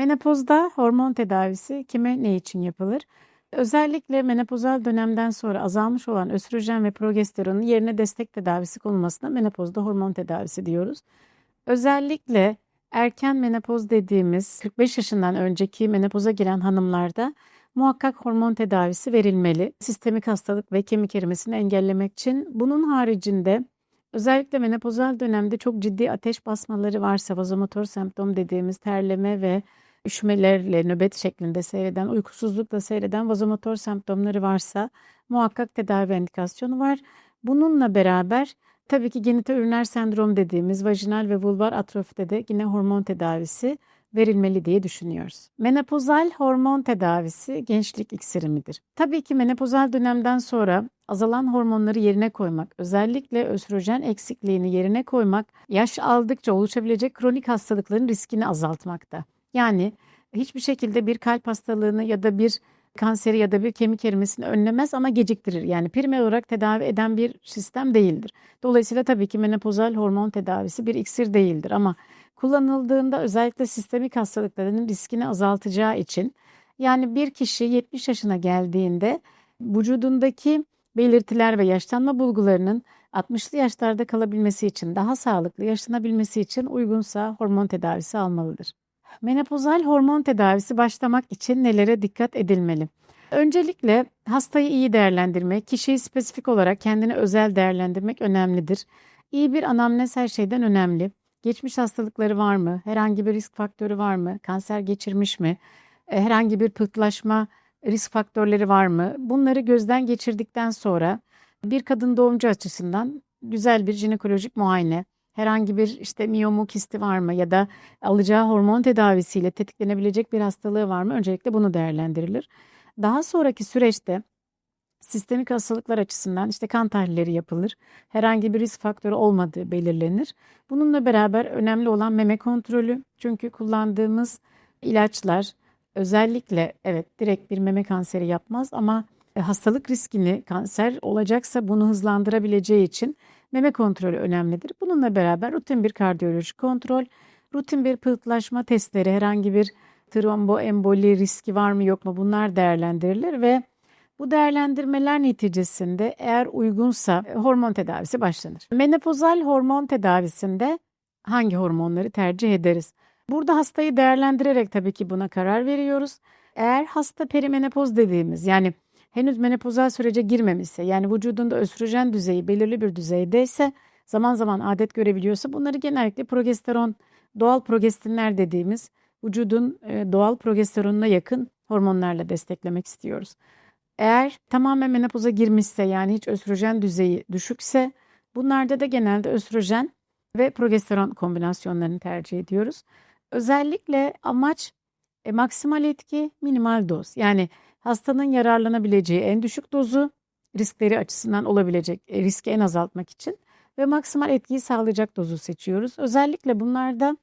Menopozda hormon tedavisi kime ne için yapılır? Özellikle menopozal dönemden sonra azalmış olan östrojen ve progesteronun yerine destek tedavisi konulmasına menopozda hormon tedavisi diyoruz. Özellikle erken menopoz dediğimiz 45 yaşından önceki menopoza giren hanımlarda muhakkak hormon tedavisi verilmeli. Sistemik hastalık ve kemik erimesini engellemek için. Bunun haricinde özellikle menopozal dönemde çok ciddi ateş basmaları varsa vazomotor semptom dediğimiz terleme ve üşümelerle nöbet şeklinde seyreden, uykusuzlukla seyreden vazomotor semptomları varsa muhakkak tedavi indikasyonu var. Bununla beraber tabii ki genital üriner sendrom dediğimiz vajinal ve vulvar atrofide de yine hormon tedavisi verilmeli diye düşünüyoruz. Menopozal hormon tedavisi gençlik iksiri midir? Tabii ki menopozal dönemden sonra azalan hormonları yerine koymak, özellikle östrojen eksikliğini yerine koymak, yaş aldıkça oluşabilecek kronik hastalıkların riskini azaltmakta. Yani hiçbir şekilde bir kalp hastalığını ya da bir kanseri ya da bir kemik erimesini önlemez ama geciktirir. Yani primer olarak tedavi eden bir sistem değildir. Dolayısıyla tabii ki menopozal hormon tedavisi bir iksir değildir ama kullanıldığında özellikle sistemik hastalıkların riskini azaltacağı için yani bir kişi 70 yaşına geldiğinde vücudundaki belirtiler ve yaşlanma bulgularının 60'lı yaşlarda kalabilmesi için, daha sağlıklı yaşlanabilmesi için uygunsa hormon tedavisi almalıdır. Menopozal hormon tedavisi başlamak için nelere dikkat edilmeli? Öncelikle hastayı iyi değerlendirmek, kişiyi spesifik olarak kendine özel değerlendirmek önemlidir. İyi bir anamnez her şeyden önemli. Geçmiş hastalıkları var mı? Herhangi bir risk faktörü var mı? Kanser geçirmiş mi? E, Herhangi bir pıhtılaşma risk faktörleri var mı? Bunları gözden geçirdikten sonra bir kadın doğumcu açısından güzel bir jinekolojik muayene, herhangi bir işte miyomu kisti var mı ya da alacağı hormon tedavisiyle tetiklenebilecek bir hastalığı var mı? Öncelikle bunu değerlendirilir. Daha sonraki süreçte sistemik hastalıklar açısından işte kan tahlilleri yapılır. Herhangi bir risk faktörü olmadığı belirlenir. Bununla beraber önemli olan meme kontrolü. Çünkü kullandığımız ilaçlar özellikle evet direkt bir meme kanseri yapmaz ama e, hastalık riskini kanser olacaksa bunu hızlandırabileceği için meme kontrolü önemlidir. Bununla beraber rutin bir kardiyolojik kontrol, rutin bir pıhtılaşma testleri, herhangi bir tromboemboli riski var mı yok mu bunlar değerlendirilir ve bu değerlendirmeler neticesinde eğer uygunsa hormon tedavisi başlanır. Menopozal hormon tedavisinde hangi hormonları tercih ederiz? Burada hastayı değerlendirerek tabii ki buna karar veriyoruz. Eğer hasta perimenopoz dediğimiz yani henüz menopozal sürece girmemişse yani vücudunda östrojen düzeyi belirli bir düzeydeyse zaman zaman adet görebiliyorsa bunları genellikle progesteron doğal progestinler dediğimiz vücudun e, doğal progesteronuna yakın hormonlarla desteklemek istiyoruz. Eğer tamamen menopoza girmişse yani hiç östrojen düzeyi düşükse bunlarda da genelde östrojen ve progesteron kombinasyonlarını tercih ediyoruz. Özellikle amaç e, maksimal etki minimal doz. Yani hastanın yararlanabileceği en düşük dozu riskleri açısından olabilecek e, riski en azaltmak için ve maksimal etkiyi sağlayacak dozu seçiyoruz. Özellikle bunlarda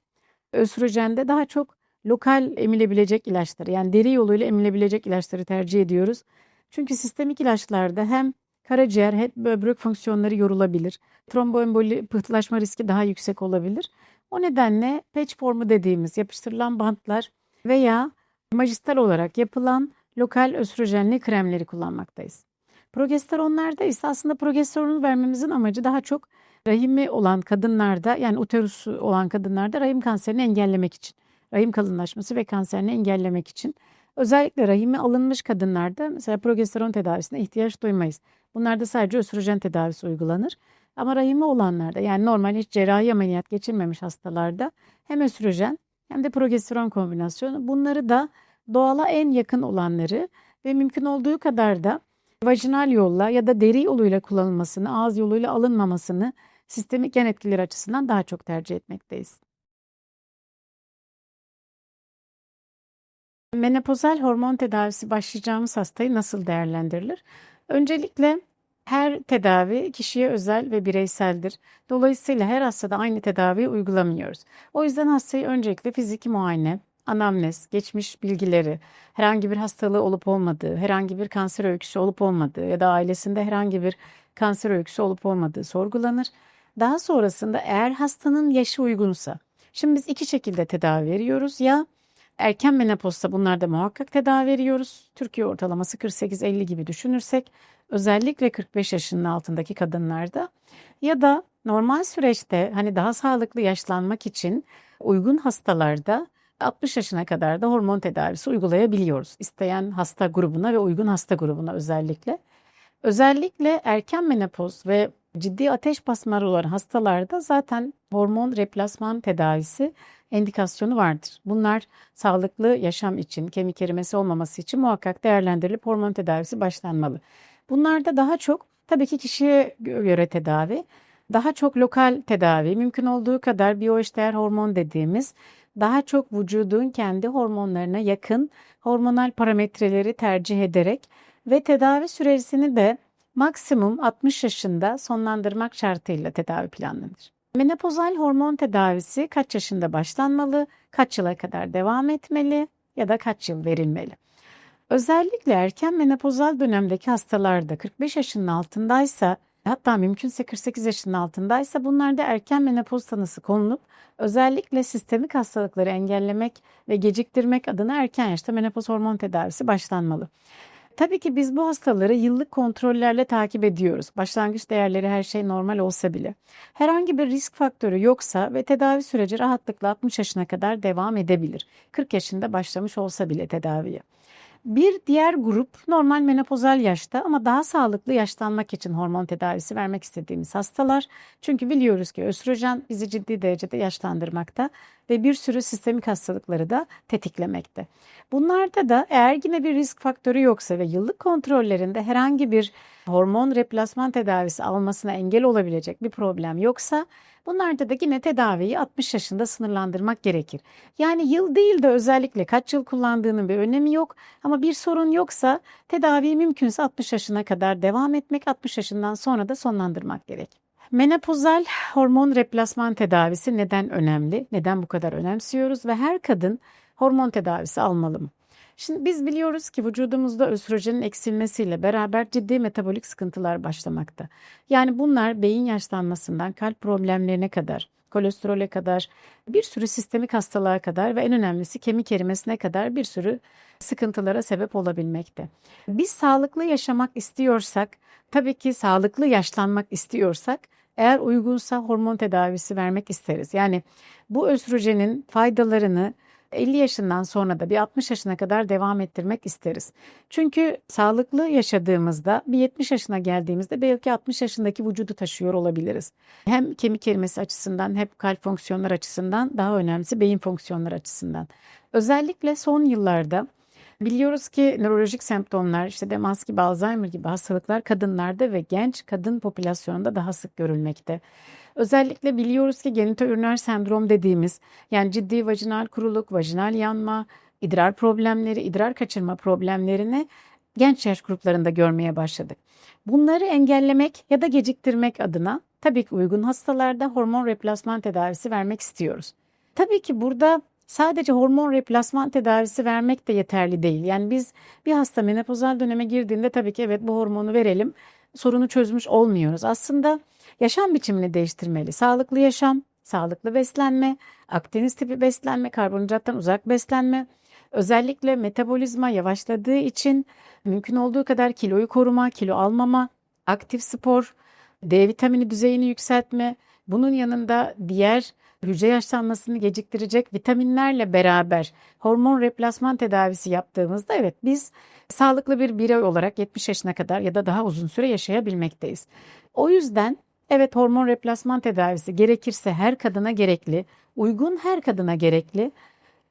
östrojende daha çok lokal emilebilecek ilaçları yani deri yoluyla emilebilecek ilaçları tercih ediyoruz. Çünkü sistemik ilaçlarda hem karaciğer hem böbrek fonksiyonları yorulabilir. Tromboemboli pıhtılaşma riski daha yüksek olabilir. O nedenle patch formu dediğimiz yapıştırılan bantlar veya majistal olarak yapılan lokal östrojenli kremleri kullanmaktayız. Progesteronlarda ise aslında progesteronu vermemizin amacı daha çok rahimi olan kadınlarda yani uterusu olan kadınlarda rahim kanserini engellemek için. Rahim kalınlaşması ve kanserini engellemek için. Özellikle rahimi alınmış kadınlarda mesela progesteron tedavisine ihtiyaç duymayız. Bunlarda sadece östrojen tedavisi uygulanır. Ama rahimi olanlarda yani normal hiç cerrahi ameliyat geçirmemiş hastalarda hem östrojen hem de progesteron kombinasyonu bunları da doğala en yakın olanları ve mümkün olduğu kadar da vajinal yolla ya da deri yoluyla kullanılmasını, ağız yoluyla alınmamasını sistemik yan etkileri açısından daha çok tercih etmekteyiz. Menopozal hormon tedavisi başlayacağımız hastayı nasıl değerlendirilir? Öncelikle her tedavi kişiye özel ve bireyseldir. Dolayısıyla her hastada aynı tedaviyi uygulamıyoruz. O yüzden hastayı öncelikle fiziki muayene, anamnez, geçmiş bilgileri, herhangi bir hastalığı olup olmadığı, herhangi bir kanser öyküsü olup olmadığı ya da ailesinde herhangi bir kanser öyküsü olup olmadığı sorgulanır. Daha sonrasında eğer hastanın yaşı uygunsa, şimdi biz iki şekilde tedavi veriyoruz. Ya Erken menopozda bunlarda muhakkak tedavi veriyoruz. Türkiye ortalaması 48-50 gibi düşünürsek özellikle 45 yaşının altındaki kadınlarda ya da normal süreçte hani daha sağlıklı yaşlanmak için uygun hastalarda 60 yaşına kadar da hormon tedavisi uygulayabiliyoruz. İsteyen hasta grubuna ve uygun hasta grubuna özellikle. Özellikle erken menopoz ve ciddi ateş basmaları olan hastalarda zaten hormon replasman tedavisi endikasyonu vardır. Bunlar sağlıklı yaşam için, kemik erimesi olmaması için muhakkak değerlendirilip hormon tedavisi başlanmalı. Bunlarda daha çok tabii ki kişiye göre tedavi, daha çok lokal tedavi, mümkün olduğu kadar biyoeşdeğer hormon dediğimiz daha çok vücudun kendi hormonlarına yakın hormonal parametreleri tercih ederek ve tedavi süresini de maksimum 60 yaşında sonlandırmak şartıyla tedavi planlanır. Menopozal hormon tedavisi kaç yaşında başlanmalı, kaç yıla kadar devam etmeli ya da kaç yıl verilmeli? Özellikle erken menopozal dönemdeki hastalarda 45 yaşının altındaysa hatta mümkünse 48 yaşının altındaysa bunlarda erken menopoz tanısı konulup özellikle sistemik hastalıkları engellemek ve geciktirmek adına erken yaşta menopoz hormon tedavisi başlanmalı. Tabii ki biz bu hastaları yıllık kontrollerle takip ediyoruz. Başlangıç değerleri her şey normal olsa bile. Herhangi bir risk faktörü yoksa ve tedavi süreci rahatlıkla 60 yaşına kadar devam edebilir. 40 yaşında başlamış olsa bile tedaviye. Bir diğer grup normal menopozal yaşta ama daha sağlıklı yaşlanmak için hormon tedavisi vermek istediğimiz hastalar. Çünkü biliyoruz ki östrojen bizi ciddi derecede yaşlandırmakta ve bir sürü sistemik hastalıkları da tetiklemekte. Bunlarda da eğer yine bir risk faktörü yoksa ve yıllık kontrollerinde herhangi bir hormon replasman tedavisi almasına engel olabilecek bir problem yoksa bunlarda da yine tedaviyi 60 yaşında sınırlandırmak gerekir. Yani yıl değil de özellikle kaç yıl kullandığının bir önemi yok ama bir sorun yoksa tedaviyi mümkünse 60 yaşına kadar devam etmek 60 yaşından sonra da sonlandırmak gerek. Menopozal hormon replasman tedavisi neden önemli? Neden bu kadar önemsiyoruz ve her kadın hormon tedavisi almalı mı? Şimdi biz biliyoruz ki vücudumuzda östrojenin eksilmesiyle beraber ciddi metabolik sıkıntılar başlamakta. Yani bunlar beyin yaşlanmasından kalp problemlerine kadar, kolesterole kadar, bir sürü sistemik hastalığa kadar ve en önemlisi kemik erimesine kadar bir sürü sıkıntılara sebep olabilmekte. Biz sağlıklı yaşamak istiyorsak, tabii ki sağlıklı yaşlanmak istiyorsak eğer uygunsa hormon tedavisi vermek isteriz. Yani bu östrojenin faydalarını 50 yaşından sonra da bir 60 yaşına kadar devam ettirmek isteriz. Çünkü sağlıklı yaşadığımızda bir 70 yaşına geldiğimizde belki 60 yaşındaki vücudu taşıyor olabiliriz. Hem kemik erimesi açısından hem kalp fonksiyonları açısından daha önemlisi beyin fonksiyonları açısından. Özellikle son yıllarda Biliyoruz ki nörolojik semptomlar işte demans gibi Alzheimer gibi hastalıklar kadınlarda ve genç kadın popülasyonunda daha sık görülmekte. Özellikle biliyoruz ki genitoüriner sendrom dediğimiz yani ciddi vajinal kuruluk, vajinal yanma, idrar problemleri, idrar kaçırma problemlerini genç yaş gruplarında görmeye başladık. Bunları engellemek ya da geciktirmek adına tabii ki uygun hastalarda hormon replasman tedavisi vermek istiyoruz. Tabii ki burada sadece hormon replasman tedavisi vermek de yeterli değil. Yani biz bir hasta menopozal döneme girdiğinde tabii ki evet bu hormonu verelim sorunu çözmüş olmuyoruz. Aslında yaşam biçimini değiştirmeli. Sağlıklı yaşam, sağlıklı beslenme, Akdeniz tipi beslenme, karbonhidrattan uzak beslenme. Özellikle metabolizma yavaşladığı için mümkün olduğu kadar kiloyu koruma, kilo almama, aktif spor, D vitamini düzeyini yükseltme, bunun yanında diğer hücre yaşlanmasını geciktirecek vitaminlerle beraber hormon replasman tedavisi yaptığımızda evet biz sağlıklı bir birey olarak 70 yaşına kadar ya da daha uzun süre yaşayabilmekteyiz. O yüzden evet hormon replasman tedavisi gerekirse her kadına gerekli, uygun her kadına gerekli.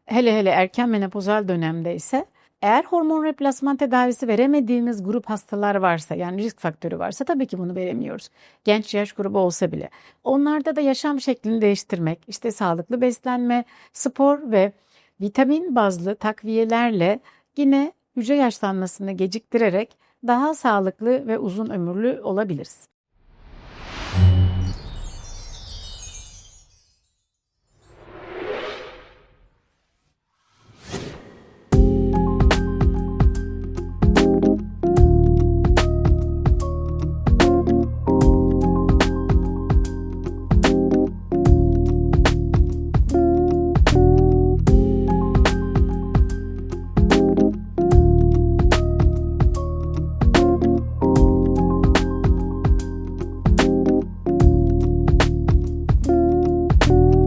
Hele hele erken menopozal dönemde ise eğer hormon replasman tedavisi veremediğimiz grup hastalar varsa yani risk faktörü varsa tabii ki bunu veremiyoruz. Genç yaş grubu olsa bile. Onlarda da yaşam şeklini değiştirmek, işte sağlıklı beslenme, spor ve vitamin bazlı takviyelerle yine hücre yaşlanmasını geciktirerek daha sağlıklı ve uzun ömürlü olabiliriz.